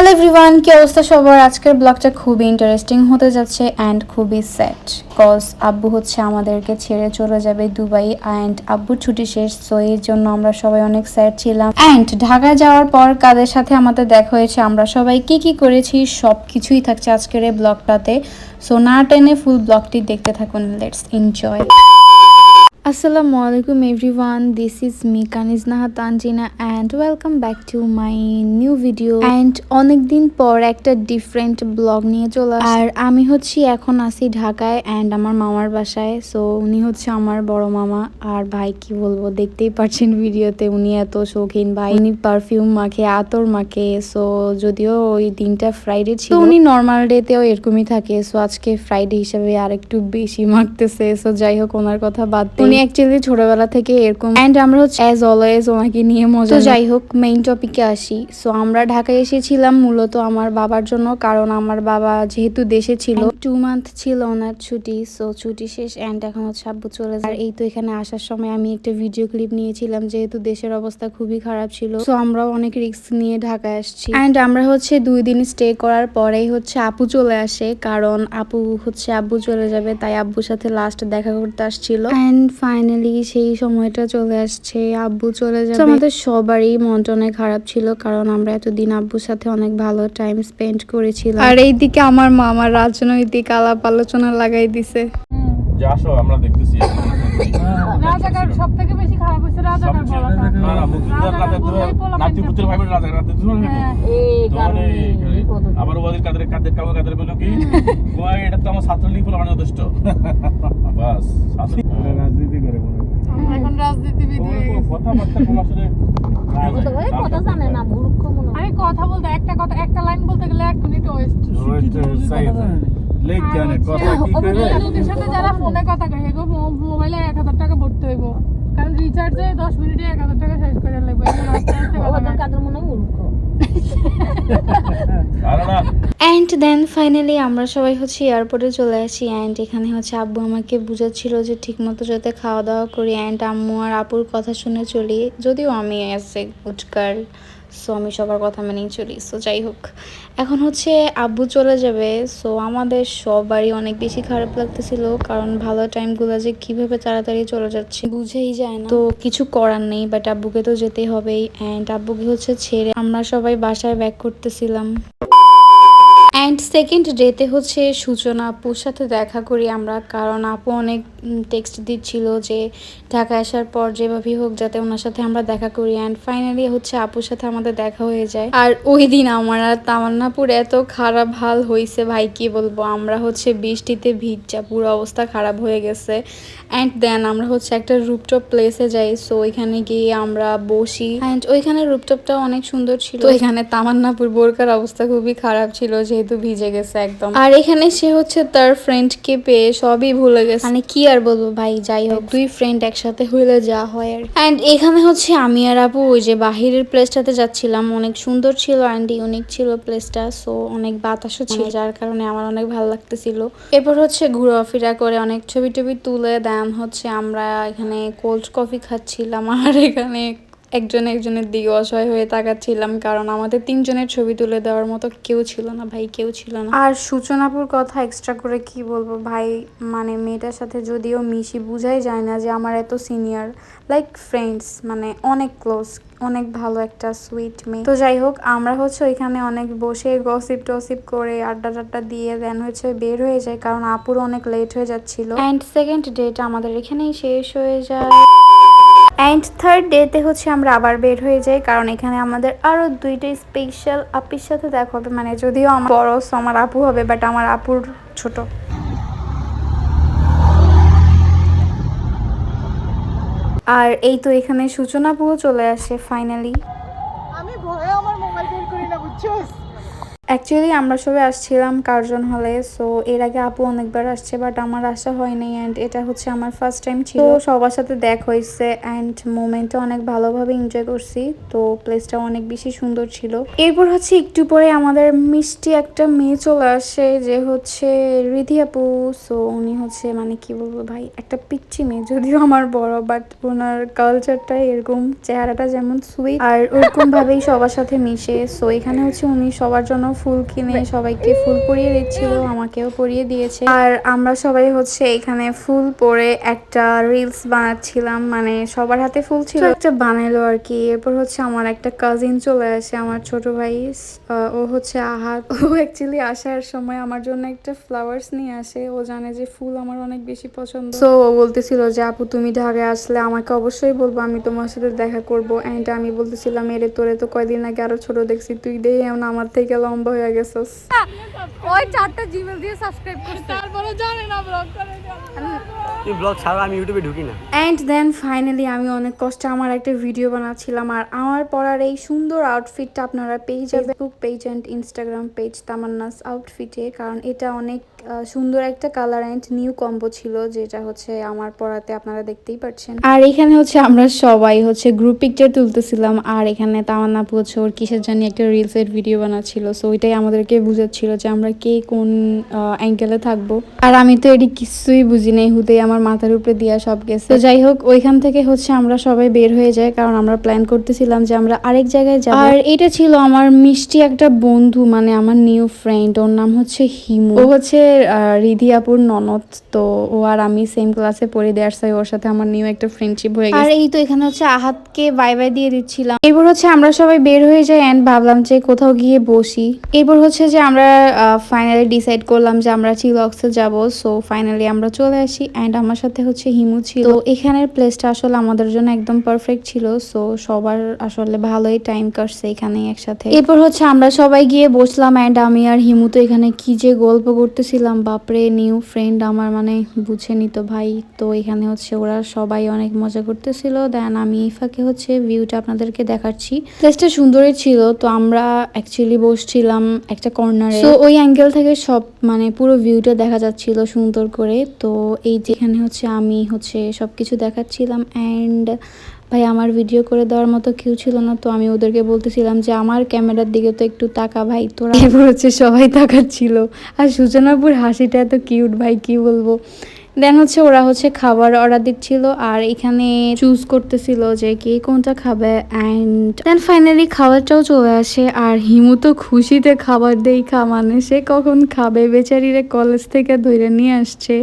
Hello everyone কি অবস্থা সবার? আজকের ব্লগটা খুবই ইন্টারেস্টিং হতে যাচ্ছে অ্যান্ড খুবই স্যাড কজ আব্বু হচ্ছে আমাদেরকে ছেড়ে চলে যাবে দুবাই অ্যান্ড আব্বুর ছুটি শেষ সো এর জন্য আমরা সবাই অনেক স্যাড ছিলাম। অ্যান্ড ঢাকায় যাওয়ার পর কাদের সাথে আমাদের দেখা হয়েছে, আমরা সবাই কি কি করেছি সব কিছুই থাকছে আজকের এই ব্লগটাতে। সো না টেনে ফুল ব্লগটি দেখতে থাকুন লেটস এনজয় আসসালামু আলাইকুম everyone this is me Kaniz Naha Tanjina and welcome back to my new video and অনেকদিন পর একটা ডিফারেন্ট ব্লগ নিয়ে চলে আর আমি হচ্ছি, এখন আছি ঢাকায় অ্যান্ড আমার মামার বাসায়। সো উনি হচ্ছে আমার বড় মামা। আর ভাই, কি বলব, দেখতেই পাচ্ছেন ভিডিওতে, উনি এত শৌখিন ভাই। উনি পারফিউম মাখে, আতর মাখে। সো যদিও ওই দিনটা ফ্রাইডে ছিল। উনি নর্মাল ডেতেও এরকমই থাকে। সো আজকে ফ্রাইডে হিসাবে আর একটু বেশি মাখতেছে। সো যাই হোক, ওনার কথা বাদ দিই। অ্যাকচুয়ালি ছোটবেলা থেকে এরকম এন্ড আমরা হচ্ছে অ্যাজ অলওয়েজ ওনাকে নিয়ে মজা তো যাই হোক মেইন টপিকে আসি। সো আমরা ঢাকায় এসেছিলাম মূলত আমার বাবার জন্য কারণ আমার বাবা যেহেতু দেশে ছিল। টু মান্থ ছিল ওনার ছুটি সো ছুটি শেষ এন্ড এখন হচ্ছে আব্বু চলে যায়। আর এই তো এখানে আসার সময় আমি একটা ভিডিও ক্লিপ নিয়েছিলাম যেহেতু দেশের অবস্থা খুবই খারাপ ছিল। সো আমরাও অনেক রিস্ক নিয়ে ঢাকায় আসছি। এন্ড আমরা হচ্ছে দুই দিন স্টে করার পরেই হচ্ছে আপু চলে আসে কারণ আপু হচ্ছে আব্বু চলে যাবে তাই আব্বুর সাথে লাস্ট দেখা করতে আসছিল। এন্ড ফাইনালি সেই সময়টা চলে আসছে আব্বু চলে যাবে। So, আমাদের সবারই মনটা অনেক খারাপ ছিল কারণ আমরা এতদিন আব্বুর সাথে অনেক ভালো টাইম স্পেন্ড করেছিলাম। আর এইদিকে আমার মামা রাজনৈতিক আলাপ আলোচনা লাগাই দিছে। যে আমরা দেখতেছি। রাজাকার সব থেকে বেশি খারাপ হয়েছে রাজাকার না না মুক্তিযোদ্ধার রাজাকার রাতে বললেই পোলাপান নাতি পুত্রের ভাই বোনের রাজাকার রাতে দুজন। আবার ওদের কাদের কাদের কাউ কাদের বলো কি? এটা তো আমার ছাত্রলীগ বলে আমার যথেষ্ট। বাস ছাত্রলীগ। রাজনীতি করে মনে হয়। আমরা এখন রাজনীতিবিদ আসলে কথা জানে না মূর্খ। আরে কথা বলতে একটা কথা একটা লাইন বলতে গেলে এক মিনিট ওয়েস্ট লেখ জানে কথা কি করে? লোকের সাথে যারা ফোনে কথা কয় এগো মোবাইলে এক হাজার টাকা ভরতে হইব। কারণ রিচার্জে দশ মিনিটে এক হাজার টাকা শেষ করে লাগবে। অ্যান্ড দেন ফাইনালি আমরা সবাই হচ্ছে এয়ারপোর্টে চলে আসি অ্যান্ড এখানে হচ্ছে আব্বু আমাকে বুঝাচ্ছিল যে ঠিকমতো যাতে খাওয়া দাওয়া করি অ্যান্ড আম্মু আর আপুর কথা শুনে চলি, যদিও আমি as a good girl so আমি সবার কথা মেনেই চলি। সো যাই হোক, এখন হচ্ছে আব্বু চলে যাবে। সো আমাদের সবারই অনেক বেশি খারাপ লাগতেছিল, কারণ ভালো টাইমগুলো যে কীভাবে তাড়াতাড়ি চলে যাচ্ছে বুঝেই যায় না। তো, কিছু করার নেই বাট আব্বুকে তো যেতেই হবেই। অ্যান্ড আব্বুকে হচ্ছে ছেড়ে আমরা সবাই বাসায় ব্যাক করতেছিলাম। অ্যান্ড সেকেন্ড ডেতে হচ্ছে, সূচনা আপুর সাথে দেখা করি আমরা, কারণ আপু অনেক টেক্সট দিচ্ছিল যে ঢাকা আসার পর যেভাবেই হোক যাতে ওনার সাথে আমরা দেখা করি। অ্যান্ড ফাইনালি হচ্ছে আপুর সাথে আমাদের দেখা হয়ে যায়। আর ওই দিন আমার আর তামান্নাপুর এত খারাপ হাল হয়েছে ভাই কি বলব? আমরা হচ্ছে বৃষ্টিতে ভিজা, পুরো অবস্থা খারাপ হয়ে গেছে। অ্যান্ড দেন আমরা হচ্ছে একটা রুপটপ প্লেসে যাই সো ওইখানে গিয়ে আমরা বসি। অ্যান্ড ওইখানে রুপটপটা অনেক সুন্দর ছিল। তো এখানে তামান্নাপুর বোরকার অবস্থা খুবই খারাপ ছিল, যেহেতু ভিজে গেছে একদম। আর এখানে সে হচ্ছে তার ফ্রেন্ডকে পেয়ে সবই ভুলে গেছে। মানে কি আর বলব ভাই যাই হোক দুই ফ্রেন্ড একসাথে হইলে যা হয় আর অ্যান্ড এখানে হচ্ছে আমি আর আপু ওই যে বাহিরের প্লেসটাতে যাচ্ছিলাম অনেক সুন্দর ছিল অ্যান্ড ইউনিক ছিল প্লেসটা সো অনেক বাতাসও ছিল যার কারণে আমার অনেক ভালো লাগতেছিল। এরপর হচ্ছে ঘোরাফেরা করে অনেক ছবি টবি তুলে দেন হচ্ছে আমরা এখানে কোল্ড কফি খাচ্ছিলাম আর এখানে একজন একজনের দিকে অসহায় হয়ে তাকাচ্ছিলাম কারণ আমাদের তিনজনের ছবি তুলে দেওয়ার মতো কেউ ছিল না ভাই কেউ ছিল না। আর সূচনাপুর কথা এক্সট্রা করে কি বলব ভাই? মানে মেয়েটার সাথে যদিও মিশি বুঝাই যায় না যে আমার এত সিনিয়র লাইক ফ্রেন্ডস মানে অনেক ক্লোজ অনেক ভালো একটা সুইট মেয়ে। তো যাই হোক আমরা হচ্ছে ওইখানে অনেক বসে গসিপ টসিপ করে আড্ডা টাড্ডা দিয়ে দেন হচ্ছে বের হয়ে যায় কারণ আপুর অনেক লেট হয়ে যাচ্ছিল। অ্যান্ড সেকেন্ড ডেট আমাদের এখানেই শেষ হয়ে যায়। অ্যান্ড থার্ড ডেতে হচ্ছে আমরা আবার বের হয়ে যাই, কারণ এখানে আমাদের আরও দুইটা স্পেশাল আপির সাথে দেখা হবে। মানে যদিও আমার বড় আমার আপু হবে বাট আমার আপুর ছোট। আর এই তো এখানে সূচনা পুও চলে আসে ফাইনালি আমি ভয়ে আমার মোবাইল বের করি না, বুঝছোস? অ্যাকচুয়ালি আমরা সবাই আসছিলাম কার্জন হলে সো এর আগে আপু অনেকবার আসছে বাট আমার আসা হয়নি অ্যান্ড এটা হচ্ছে আমার ফার্স্ট টাইম ছিল। সবার সাথে দেখ হয়েছে অ্যান্ড মোমেন্টটা অনেক ভালোভাবে এনজয় করছি তো প্লেসটা অনেক বেশি সুন্দর ছিল। এরপর হচ্ছে একটু পরে আমাদের মিষ্টি একটা মেয়ে চলে আসে যে হচ্ছে রিধি আপু। সো উনি হচ্ছে মানে কি বলব ভাই একটা পিচ্ছি মেয়ে যদিও আমার বড় বাট ওনার কালচারটা এরকম চেহারাটা যেমন সুইট আর ওরকম ভাবেই সবার সাথে মিশে। সো এখানে হচ্ছে উনি সবার জন্য ফুল কিনে সবাইকে ফুল পরিয়ে দিচ্ছিল আমাকেও পরিয়ে দিয়েছে। আর আমরা সবাই হচ্ছে এখানে ফুল পরে একটা রিলস বানাচ্ছিলাম মানে সবার হাতে ফুল ছিল। একটা বানাইলো আর কি এরপর হচ্ছে আমার একটা কাজিন চলে আসে আমার ছোট ভাই ও হচ্ছে আহাত ও অ্যাকচুয়ালি আসার সময় আমার জন্য একটা ফ্লাওয়ার্স নিয়ে আসে ও জানে যে ফুল আমার অনেক বেশি পছন্দ। সো ও বলতেছিল যে আপু তুমি ঢাকায় আসলে আমাকে অবশ্যই বলব আমি তোমার সাথে দেখা করব। অ্যান্ড আমি বলতেছিলাম এরে তোরে তো কয়দিন আগে আরও ছোট দেখছি তুই দেই এমন আমার থেকে লম্বা হয়ে গেছস ওই চারটা জিমেল দিয়ে সাবস্ক্রাইব করতে তারপরে জানে না ব্লগ করে ব্লগ ছাড়া আমি ইউটিউবে ঢুকি না। অ্যান্ড দেন ফাইনালি আমি অনেক কষ্টে আমার একটা ভিডিও বানাচ্ছিলাম আর আমার পরার এই সুন্দর আউটফিটটা আপনারা পেয়ে যাবেন। Facebook page and Instagram page Tamanna's আউটফিটে কারণ এটা অনেক সুন্দর একটা কালার অ্যান্ড নিউ কম্বো ছিল, যেটা হচ্ছে আমার পড়াতে আপনারা দেখতেই পাচ্ছেন আর এখানে হচ্ছে আমরা সবাই হচ্ছে গ্রুপ পিকচার তুলতেছিলাম, আর এখানে তামান্না হচ্ছে ওর কিসের জানি একটা রিলসের ভিডিও বানাচ্ছিল সো ওইটাই আমাদেরকে বুঝাচ্ছিল যে আমরা কে কোন অ্যাঙ্গেলে থাকব। আর আমি তো এটি কিছুই বুঝি নাই হুদেই আমার মাথার উপরে দিয়া সব গেছে। তো যাই হোক, ওইখান থেকে হচ্ছে আমরা সবাই বের হয়ে যাই, কারণ আমরা প্ল্যান করতেছিলাম যে আমরা আরেক জায়গায় যাব। আর এটা ছিল আমার মিষ্টি একটা বন্ধু মানে আমার নিউ ফ্রেন্ড ওর নাম হচ্ছে হিমু। ও হচ্ছে রিধি আপুর ননদ তো ও আর আমি সেম ক্লাসে পড়ি দেয়ার সাই ওর সাথে আমার নিউ একটা ফ্রেন্ডশিপ হয়ে গেছে। আর এই তো এখানে হচ্ছে আহাতকে বাই বাই দিয়ে দিচ্ছিলাম। এরপর হচ্ছে আমরা সবাই বের হয়ে যাই এন্ড ভাবলাম যে কোথাও গিয়ে বসি। এরপর হচ্ছে যে আমরা ফাইনালি ডিসাইড করলাম যে আমরা চিলক্সে যাব সো ফাইনালি আমরা চলে আসি অ্যান্ড আমার সাথে হচ্ছে হিমু ছিল। তো এখানের প্লেসটা আসলে আমাদের জন্য একদম পারফেক্ট ছিল সো সবার আসলে ভালোই টাইম কাটছে এখানে একসাথে। এরপর হচ্ছে আমরা সবাই গিয়ে বসলাম অ্যান্ড আমি আর হিমু তো এখানে কি যে গল্প করতেছিলাম। বাপরে নিউ ফ্রেন্ড আমার মানে বুঝে নিত ভাই। তো এখানে হচ্ছে ওরা সবাই অনেক মজা করতেছিল। দেন আমি এই ফাঁকে হচ্ছে ভিউটা আপনাদেরকে দেখাচ্ছি। প্লেসটা সুন্দরই ছিল, তো আমরা অ্যাকচুয়ালি বসছিলাম একটা কর্নারে তো ওই অ্যাঙ্গেল থেকে সব মানে পুরো ভিউটা দেখা যাচ্ছিল সুন্দর করে। তো এই যেখানে হচ্ছে আমি হচ্ছে সবকিছু দেখাচ্ছিলাম অ্যান্ড ভাই, আমার ভিডিও করে দেওয়ার মতো কেউ ছিল না, তো আমি ওদেরকে বলতেছিলাম যে, আমার ক্যামেরার দিকে তো একটু তাকা ভাই, তোরা এরপর হচ্ছে সবাই তাকাচ্ছিল। আর সূচনাপুর হাসিটা এত কিউট ভাই, কি বলব? দেন হচ্ছে ওরা হচ্ছে খাবার অর্ডার দিচ্ছিল, আর এখানে চুজ করতেছিল যে কে কোনটা খাবে অ্যান্ড দেন ফাইনালি খাবারটাও চলে আসে, আর হিমু তো খুশিতে খাবার দেই খা মানে সে কখন খাবে? বেচারিরে কলেজ থেকে ধরে নিয়ে আসছে।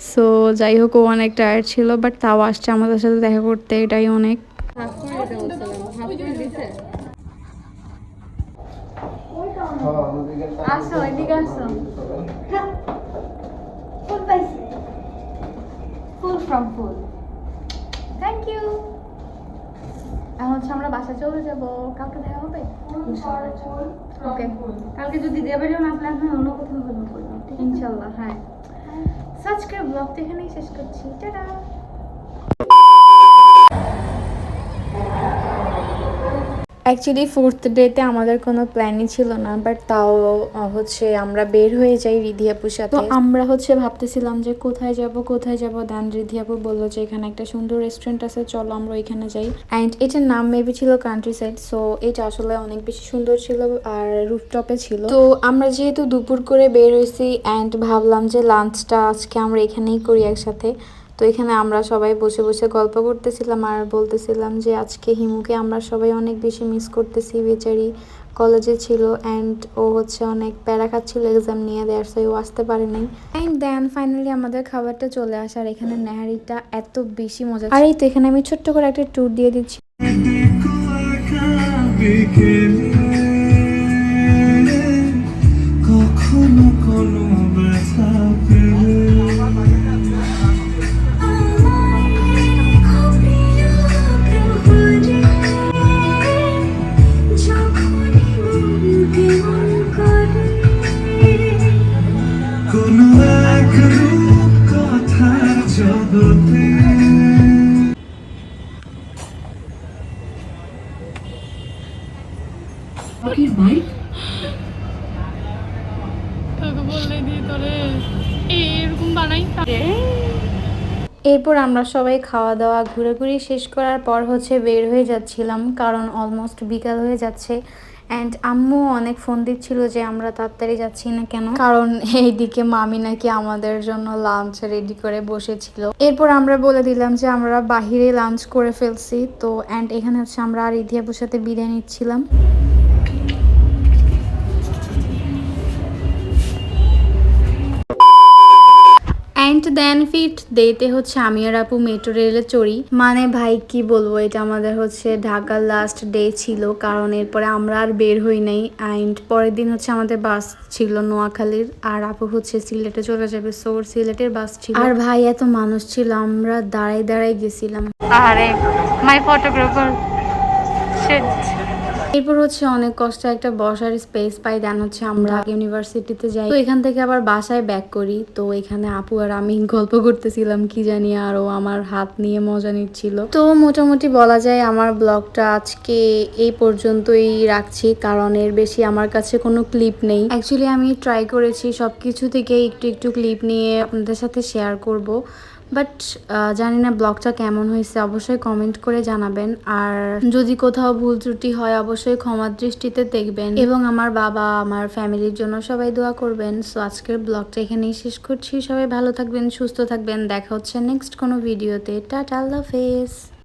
সো যাই হোক ও অনেক টায়ার্ড ছিল বাট তাও আসছে আমাদের সাথে দেখা করতে এটাই অনেক। আসো এদিকে আসো। ফুল পাইছি ফুল ফ্রম ফুল থ্যাংক ইউ এখন হচ্ছে আমরা বাসায় চলে যাব। কালকে দেখা হবে? ওকে কালকে যদি দেবারেও না প্ল্যান হয় অন্য কোথাও হলো ইনশাল্লাহ হ্যাঁ। সাবস্ক্রাইব ব্লগ তো এখানেই শেষ করছি টাটা অ্যাকচুয়ালি ফোর্থ ডেতে আমাদের কোনো প্ল্যানই ছিল না বাট তাও হচ্ছে আমরা বের হয়ে যাই রিধিয়াপুর সাথে। তো আমরা হচ্ছে ভাবতেছিলাম যে কোথায় যাব কোথায় যাব? দেন রিধিয়াপু বলল যে এখানে একটা সুন্দর রেস্টুরেন্ট আছে চলো আমরা ওইখানে যাই। অ্যান্ড এটার নাম মেবি ছিল কান্ট্রি সাইড সো এটা আসলে অনেক বেশি সুন্দর ছিল আর রুফটপে ছিল। তো আমরা যেহেতু দুপুর করে বের হয়েছি অ্যান্ড ভাবলাম যে লাঞ্চটা আজকে আমরা এখানেই করি একসাথে। তো এখানে আমরা সবাই বসে বসে গল্প করতেছিলাম আর বলতেছিলাম যে আজকে হিমুকে আমরা সবাই অনেক বেশি মিস করতেছি বেচারি কলেজে ছিল অ্যান্ড ও হচ্ছে অনেক প্যারা খাচ্ছিল এক্সাম নিয়ে দেয়ার সো ও আসতে পারে নাই অ্যান্ড দেন ফাইনালি আমাদের খাবারটা চলে আসে আর এখানে নেহারিটা এত বেশি মজা আর এই তো এখানে আমি ছোট্ট করে একটা ট্যুর দিয়ে দিচ্ছি। এরপর আমরা সবাই খাওয়া দাওয়া ঘুরাঘুরি শেষ করার পর হচ্ছে বের হয়ে যাচ্ছিলাম কারণ অলমোস্ট বিকাল হয়ে যাচ্ছে। অ্যান্ড আম্মু অনেক ফোন দিচ্ছিল যে আমরা তাড়াতাড়ি যাচ্ছি না কেন? কারণ এইদিকে মামি নাকি আমাদের জন্য লাঞ্চ রেডি করে বসেছিল। এরপর আমরা বলে দিলাম যে আমরা বাহিরে লাঞ্চ করে ফেলছি। তো অ্যান্ড এখানে হচ্ছে আমরা আর ইদিয়া বসাতে বিদায় নিচ্ছিলাম। অ্যান্ড দেন ফিট ডেতে হচ্ছে আমি আর আপু মেট্রো রেলে চড়ি। মানে ভাই, কি বলব, এটা আমাদের হচ্ছে ঢাকার লাস্ট ডে ছিল, কারণ এরপরে আমরা আর বের হই নাই। অ্যান্ড পরের দিন হচ্ছে আমাদের বাস ছিল নোয়াখালীর, আর আপু হচ্ছে সিলেটে চলে যাবে সোর সিলেটের বাস ছিল। আর ভাই, এত মানুষ ছিল, আমরা দাঁড়াই দাঁড়াই গেছিলাম। আরে মাই ফটোগ্রাফার এরপর হচ্ছে অনেক কষ্ট একটা বসার স্পেস পাই। দেন হচ্ছে আমরা ইউনিভার্সিটিতে যাই। তো এখান থেকে আবার বাসায় ব্যাক করি। তো এখানে আপু আর আমি গল্প করতেছিলাম, কি জানি আরও আমার হাত নিয়ে মজা নিচ্ছিল। তো মোটামুটি বলা যায় আমার ব্লগটা আজকে এই পর্যন্তই রাখছি, কারণ এর বেশি আমার কাছে কোনো ক্লিপ নেই। অ্যাকচুয়ালি আমি ট্রাই করেছি সব কিছু থেকে একটু একটু ক্লিপ নিয়ে আপনাদের সাথে শেয়ার করব। বাট জানি না ব্লগটা কেমন হয়েছে, অবশ্যই কমেন্ট করে জানাবেন। আর যদি কোথাও ভুল ত্রুটি হয়, অবশ্যই ক্ষমা দৃষ্টিতে দেখবেন। এবং আমার বাবা, আমার ফ্যামিলির জন্য সবাই দোয়া করবেন। সো আজকের ব্লগটা এখানেই শেষ করছি। সবাই ভালো থাকবেন, সুস্থ থাকবেন। দেখা হচ্ছে নেক্সট কোনো ভিডিওতে টাটা, আল্লাহ হাফেজ।